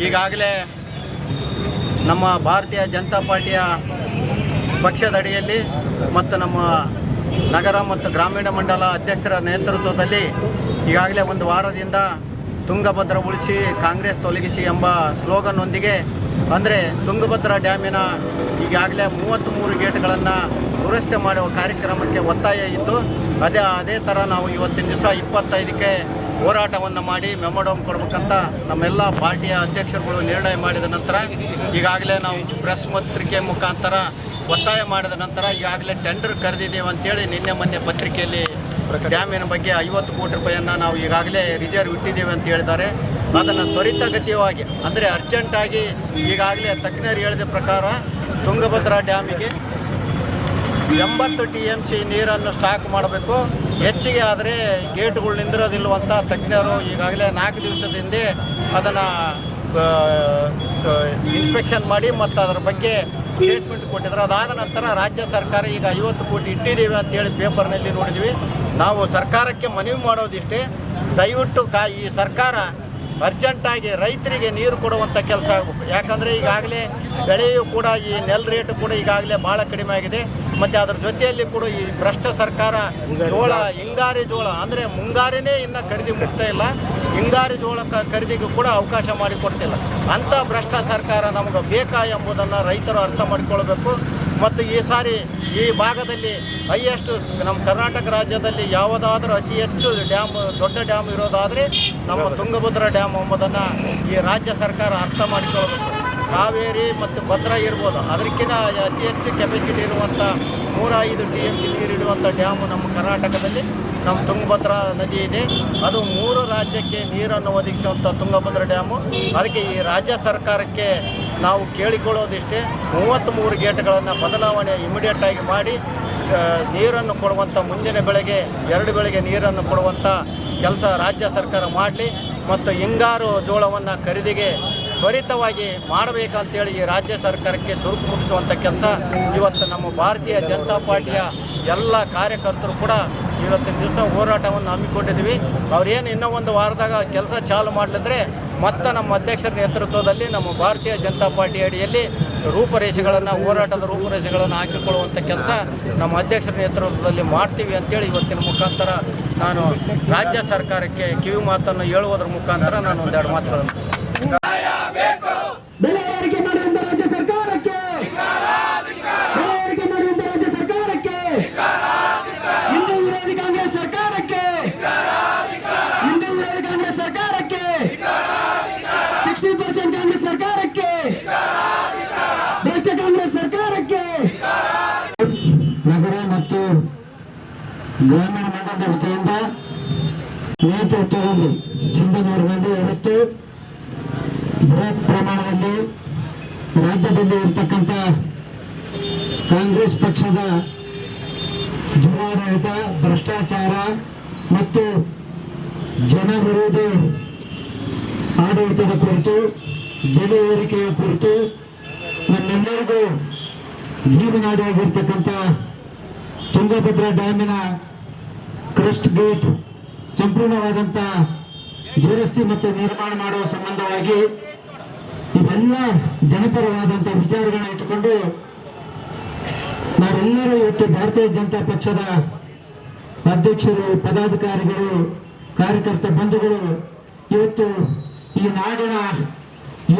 ಈಗಾಗಲೇ ನಮ್ಮ ಭಾರತೀಯ ಜನತಾ ಪಾರ್ಟಿಯ ಪಕ್ಷದ ಅಡಿಯಲ್ಲಿ ಮತ್ತು ನಮ್ಮ ನಗರ ಮತ್ತು ಗ್ರಾಮೀಣ ಮಂಡಲ ಅಧ್ಯಕ್ಷರ ನೇತೃತ್ವದಲ್ಲಿ ಈಗಾಗಲೇ ಒಂದು ವಾರದಿಂದ ತುಂಗಭದ್ರ ಉಳಿಸಿ ಕಾಂಗ್ರೆಸ್ ತೊಲಗಿಸಿ ಎಂಬ ಸ್ಲೋಗನ್ನೊಂದಿಗೆ ಅಂದರೆ ತುಂಗಭದ್ರಾ ಡ್ಯಾಮಿನ ಈಗಾಗಲೇ ಮೂವತ್ತ್ಮೂರು ಗೇಟ್ಗಳನ್ನು ದುರಸ್ತಿ ಮಾಡುವ ಕಾರ್ಯಕ್ರಮಕ್ಕೆ ಒತ್ತಾಯ ಇತ್ತು ಅದೇ ಅದೇ ಥರ ನಾವು ಇವತ್ತಿನ ದಿವಸ ಇಪ್ಪತ್ತೈದಕ್ಕೆ ಹೋರಾಟವನ್ನು ಮಾಡಿ ಮೆಮೊಡಮ್ ಕೊಡಬೇಕಂತ ನಮ್ಮೆಲ್ಲ ಪಾರ್ಟಿಯ ಅಧ್ಯಕ್ಷರುಗಳು ನಿರ್ಣಯ ಮಾಡಿದ ನಂತರ ಈಗಾಗಲೇ ನಾವು ಪ್ರೆಸ್ ಪತ್ರಿಕೆ ಮುಖಾಂತರ ಒತ್ತಾಯ ಮಾಡಿದ ನಂತರ ಈಗಾಗಲೇ ಟೆಂಡರ್ ಕರೆದಿದ್ದೇವೆ ಅಂತೇಳಿ ನಿನ್ನೆ ಮೊನ್ನೆ ಪತ್ರಿಕೆಯಲ್ಲಿ ಡ್ಯಾಮಿನ ಬಗ್ಗೆ ಐವತ್ತು ಕೋಟಿ ರೂಪಾಯಿಯನ್ನು ನಾವು ಈಗಾಗಲೇ ರಿಸರ್ವ್ ಇಟ್ಟಿದ್ದೇವೆ ಅಂತ ಹೇಳಿದ್ದಾರೆ. ಅದನ್ನು ತ್ವರಿತಗತಿಯವಾಗಿ ಅಂದರೆ ಅರ್ಜೆಂಟಾಗಿ ಈಗಾಗಲೇ ತಜ್ಞರು ಹೇಳಿದ ಪ್ರಕಾರ ತುಂಗಭದ್ರಾ ಡ್ಯಾಮಿಗೆ ಎಂಬತ್ತು ಟಿ ಎಂ ಸಿ ನೀರನ್ನು ಸ್ಟಾಕ್ ಮಾಡಬೇಕು. ಹೆಚ್ಚಿಗೆ ಆದರೆ ಗೇಟ್ಗಳು ನಿಂದಿರೋದಿಲ್ವಂತ ತಜ್ಞರು ಈಗಾಗಲೇ ನಾಲ್ಕು ದಿವಸದ ಹಿಂದೆ ಅದನ್ನು ಇನ್ಸ್ಪೆಕ್ಷನ್ ಮಾಡಿ ಮತ್ತು ಅದರ ಬಗ್ಗೆ ಸ್ಟೇಟ್ಮೆಂಟ್ ಕೊಟ್ಟಿದ್ರು. ಅದಾದ ನಂತರ ರಾಜ್ಯ ಸರ್ಕಾರ ಈಗ ಐವತ್ತು ಕೋಟಿ ಇಟ್ಟಿದ್ದೀವಿ ಅಂತೇಳಿ ಪೇಪರ್ನಲ್ಲಿ ನೋಡಿದ್ವಿ. ನಾವು ಸರ್ಕಾರಕ್ಕೆ ಮನವಿ ಮಾಡೋದಿಷ್ಟೇ. ದಯವಿಟ್ಟು ಕಾ, ಈ ಸರ್ಕಾರ ಅರ್ಜೆಂಟಾಗಿ ರೈತರಿಗೆ ನೀರು ಕೊಡುವಂಥ ಕೆಲಸ ಆಗಬೇಕು ಯಾಕಂದರೆ ಈಗಾಗಲೇ ಬೆಳೆಯೂ ಕೂಡ ಈ ನೆಲ್ ರೇಟು ಕೂಡ ಈಗಾಗಲೇ ಭಾಳ ಕಡಿಮೆ ಆಗಿದೆ. ಮತ್ತು ಅದ್ರ ಜೊತೆಯಲ್ಲಿ ಕೂಡ ಈ ಭ್ರಷ್ಟ ಸರ್ಕಾರ ಜೋಳ, ಹಿಂಗಾರಿ ಜೋಳ, ಅಂದರೆ ಮುಂಗಾರಿನೇ ಇನ್ನು ಖರೀದಿ ಮುಕ್ತ ಇಲ್ಲ. ಹಿಂಗಾರಿ ಜೋಳ ಖರೀದಿಗೂ ಕೂಡ ಅವಕಾಶ ಮಾಡಿಕೊಡ್ತಿಲ್ಲ. ಅಂಥ ಭ್ರಷ್ಟ ಸರ್ಕಾರ ನಮಗೆ ಬೇಕಾ ಎಂಬುದನ್ನು ರೈತರು ಅರ್ಥ ಮಾಡಿಕೊಳ್ಬೇಕು. ಮತ್ತು ಈ ಸಾರಿ ಈ ಭಾಗದಲ್ಲಿ ಹೈಯೆಸ್ಟ್ ನಮ್ಮ ಕರ್ನಾಟಕ ರಾಜ್ಯದಲ್ಲಿ ಯಾವುದಾದ್ರೂ ಅತಿ ಹೆಚ್ಚು ಡ್ಯಾಮ್ ದೊಡ್ಡ ಡ್ಯಾಮ್ ಇರೋದಾದರೆ ನಮ್ಮ ತುಂಗಭದ್ರಾ ಡ್ಯಾಮ್ ಎಂಬುದನ್ನು ಈ ರಾಜ್ಯ ಸರ್ಕಾರ ಅರ್ಥ ಮಾಡಿಕೊಳ್ಬೇಕು ಕಾವೇರಿ ಮತ್ತು ಭದ್ರಾ ಇರ್ಬೋದು. ಅದಕ್ಕಿಂತ ಅತಿ ಹೆಚ್ಚು ಕೆಪಾಸಿಟಿ ಇರುವಂಥ ನೂರ ಐದು ಟಿ ಎಂ ಸಿ ನೀರು ಇಡುವಂಥ ಡ್ಯಾಮು ನಮ್ಮ ಕರ್ನಾಟಕದಲ್ಲಿ ನಮ್ಮ ತುಂಗಭದ್ರಾ ನದಿ ಇದೆ. ಅದು ಮೂರು ರಾಜ್ಯಕ್ಕೆ ನೀರನ್ನು ಒದಗಿಸುವಂಥ ತುಂಗಭದ್ರಾ ಡ್ಯಾಮು. ಅದಕ್ಕೆ ಈ ರಾಜ್ಯ ಸರ್ಕಾರಕ್ಕೆ ನಾವು ಕೇಳಿಕೊಳ್ಳೋದಿಷ್ಟೇ ಮೂವತ್ತ್ಮೂರು ಗೇಟ್ಗಳನ್ನು ಬದಲಾವಣೆ ಇಮಿಡಿಯೇಟಾಗಿ ಮಾಡಿ ನೀರನ್ನು ಕೊಡುವಂಥ ಮುಂದಿನ ಬೆಳೆಗೆ, ಎರಡು ಬೆಳೆಗೆ ನೀರನ್ನು ಕೊಡುವಂಥ ಕೆಲಸ ರಾಜ್ಯ ಸರ್ಕಾರ ಮಾಡಲಿ ಮತ್ತು ಹಿಂಗಾರು ಜೋಳವನ್ನು ಖರೀದಿಗೆ ತ್ವರಿತವಾಗಿ ಮಾಡಬೇಕಂತೇಳಿ ಈ ರಾಜ್ಯ ಸರ್ಕಾರಕ್ಕೆ ಚುರುಕು ಮುಟ್ಟಿಸುವಂಥ ಕೆಲಸ ಇವತ್ತು ನಮ್ಮ ಭಾರತೀಯ ಜನತಾ ಪಾರ್ಟಿಯ ಎಲ್ಲ ಕಾರ್ಯಕರ್ತರು ಕೂಡ ಇವತ್ತಿನ ದಿವಸ ಹೋರಾಟವನ್ನು ಹಮ್ಮಿಕೊಂಡಿದ್ದೀವಿ. ಅವ್ರೇನು ಇನ್ನೂ ಒಂದು ವಾರದಾಗ ಕೆಲಸ ಚಾಲು ಮಾಡಲಿದ್ರೆ ಮತ್ತೆ ನಮ್ಮ ಅಧ್ಯಕ್ಷರ ನೇತೃತ್ವದಲ್ಲಿ ನಮ್ಮ ಭಾರತೀಯ ಜನತಾ ಪಾರ್ಟಿ ಅಡಿಯಲ್ಲಿ ರೂಪರೇಷೆಗಳನ್ನು, ಹೋರಾಟದ ರೂಪರೇಷೆಗಳನ್ನು ಹಾಕಿಕೊಳ್ಳುವಂಥ ಕೆಲಸ ನಮ್ಮ ಅಧ್ಯಕ್ಷರ ನೇತೃತ್ವದಲ್ಲಿ ಮಾಡ್ತೀವಿ ಅಂತೇಳಿ ಇವತ್ತಿನ ಮುಖಾಂತರ ನಾನು ರಾಜ್ಯ ಸರ್ಕಾರಕ್ಕೆ ಕಿವಿ ಮಾತನ್ನು ಹೇಳುವುದರ ಮುಖಾಂತರ ನಾನು ಒಂದೆರಡು ಮಾತುಗಳನ್ನು ಬೆಲೆ ಏರಿಕೆ ಮಾಡುವಂತ ರಾಜ್ಯ ಸರ್ಕಾರಕ್ಕೆ ಬೆಲೆ ಏರಿಕೆ ಮಾಡುವಂತ ರಾಜ್ಯ ಸರ್ಕಾರಕ್ಕೆ ಹಿಂದೂ ವಿರೋಧಿ ಕಾಂಗ್ರೆಸ್ ಸರ್ಕಾರಕ್ಕೆ ಹಿಂದೂ ವಿರೋಧಿ ಕಾಂಗ್ರೆಸ್ ಸರ್ಕಾರಕ್ಕೆ ಸಿಕ್ಸ್ಟಿ ಪರ್ಸೆಂಟ್ ಕಾಂಗ್ರೆಸ್ ಸರ್ಕಾರಕ್ಕೆ. ಭ್ರಷ್ಟ ಕಾಂಗ್ರೆಸ್ ಸರ್ಕಾರಕ್ಕೆ. ನಗರ ಮತ್ತು ಗ್ರಾಮೀಣ ಮಂಡಲದ ವತಿಯಿಂದ ನೇತೃತ್ವದಲ್ಲಿ ಸಿಂಧನೂರಿನಲ್ಲಿ ಇವತ್ತು ಬೃಹತ್ ಪ್ರಮಾಣದಲ್ಲಿ ರಾಜ್ಯದಲ್ಲಿ ಇರ್ತಕ್ಕಂಥ ಕಾಂಗ್ರೆಸ್ ಪಕ್ಷದ ದುರಾಡಳಿತ ಭ್ರಷ್ಟಾಚಾರ ಮತ್ತು ಜನ ವಿರೋಧಿ ಆಡಳಿತದ ಕುರಿತು, ಬೆಲೆ ಏರಿಕೆಯ ಕುರಿತು ನಮ್ಮೆಲ್ಲರಿಗೂ ಜೀವನಾಡಿಯಾಗಿರ್ತಕ್ಕಂಥ ತುಂಗಭದ್ರಾ ಡ್ಯಾಮಿನ ಕ್ರಸ್ಟ್ ಗೇಟ್ ಸಂಪೂರ್ಣವಾದಂಥ ದುರಸ್ತಿ ಮತ್ತು ನಿರ್ಮಾಣ ಮಾಡುವ ಸಂಬಂಧವಾಗಿ ಇವೆಲ್ಲ ಜನಪರವಾದಂಥ ವಿಚಾರಗಳನ್ನ ಇಟ್ಟುಕೊಂಡು ನಾವೆಲ್ಲರೂ ಇವತ್ತು ಭಾರತೀಯ ಜನತಾ ಪಕ್ಷದ ಅಧ್ಯಕ್ಷರು, ಪದಾಧಿಕಾರಿಗಳು, ಕಾರ್ಯಕರ್ತ ಬಂಧುಗಳು ಇವತ್ತು ಈ ನಾಡಿನ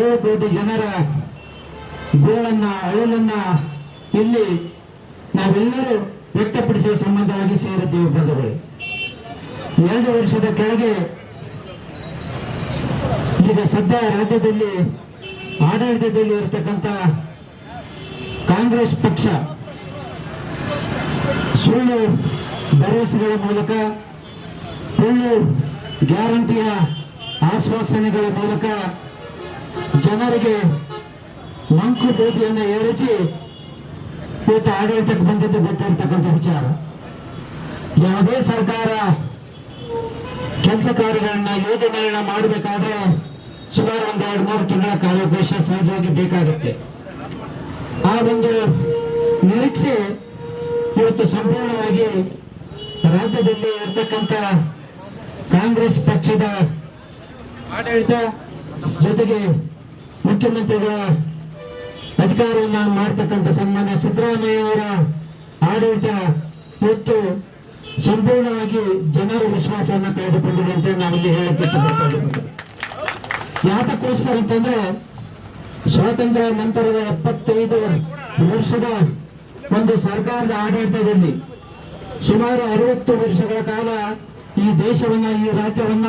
ಏಳು ಕೋಟಿ ಜನರ ಗೋಳನ್ನ ಅಳಲನ್ನ ಇಲ್ಲಿ ನಾವೆಲ್ಲರೂ ವ್ಯಕ್ತಪಡಿಸುವ ಸಂಬಂಧವಾಗಿ ಸೇರುತ್ತೇವೆ ಬಂಧುಗಳು. ಎರಡು ವರ್ಷದ ಕೆಳಗೆ ಈಗ ಸದ್ಯ ರಾಜ್ಯದಲ್ಲಿ, ಆಡಳಿತದಲ್ಲಿ ಇರತಕ್ಕಂತ ಕಾಂಗ್ರೆಸ್ ಪಕ್ಷ ಸುಳ್ಳು ಭರವಸೆಗಳ ಮೂಲಕ ಸುಳ್ಳು ಗ್ಯಾರಂಟಿಯ ಆಶ್ವಾಸನೆಗಳ ಮೂಲಕ ಜನರಿಗೆ ಮಂಕು ಬೇಟಿಯನ್ನು ಏರಿಸಿ ಇವತ್ತು ಆಡಳಿತಕ್ಕೆ ಬಂದಿದ್ದು ಗೊತ್ತಿರತಕ್ಕಂಥ ವಿಚಾರ. ಯಾವುದೇ ಸರ್ಕಾರ ಕೆಲಸ ಕಾರ್ಯಗಳನ್ನ ಯೋಜನೆಗಳನ್ನ ಮಾಡಬೇಕಾದ್ರೆ ಸುಮಾರು ಒಂದು ಎರಡು ಮೂರು ತಿಂಗಳ ಕಾಲಾವಕಾಶ ಸಹಜವಾಗಿ ಬೇಕಾಗುತ್ತೆ. ಆ ಒಂದು ನಿರೀಕ್ಷೆ ಇವತ್ತು ಸಂಪೂರ್ಣವಾಗಿ ರಾಜ್ಯದಲ್ಲಿ ಇರ್ತಕ್ಕಂಥ ಕಾಂಗ್ರೆಸ್ ಪಕ್ಷದ ಆಡಳಿತ ಜೊತೆಗೆ ಮುಖ್ಯಮಂತ್ರಿಗಳ ಅಧಿಕಾರವನ್ನು ಮಾಡ್ತಕ್ಕಂಥ ಸನ್ಮಾನ್ಯ ಸಿದ್ದರಾಮಯ್ಯ ಅವರ ಆಡಳಿತ ಮತ್ತು ಸಂಪೂರ್ಣವಾಗಿ ಜನರ ವಿಶ್ವಾಸವನ್ನು ಕಳೆದುಕೊಂಡಿದೆ ಅಂತ ನಾವಿಲ್ಲಿ ಹೇಳಕ್ಕೆ ಯಾತಕ್ಕೋಸ್ಕರ ಅಂತಂದ್ರೆ ಸ್ವಾತಂತ್ರ್ಯ ನಂತರದ ಎಪ್ಪತ್ತೈದು ವರ್ಷದ ಒಂದು ಸರ್ಕಾರದ ಆಡಳಿತದಲ್ಲಿ ಸುಮಾರು ಅರವತ್ತು ವರ್ಷಗಳ ಕಾಲ ಈ ದೇಶವನ್ನ, ಈ ರಾಜ್ಯವನ್ನ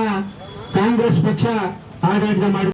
ಕಾಂಗ್ರೆಸ್ ಪಕ್ಷ ಆಡಳಿತ ಮಾಡಿ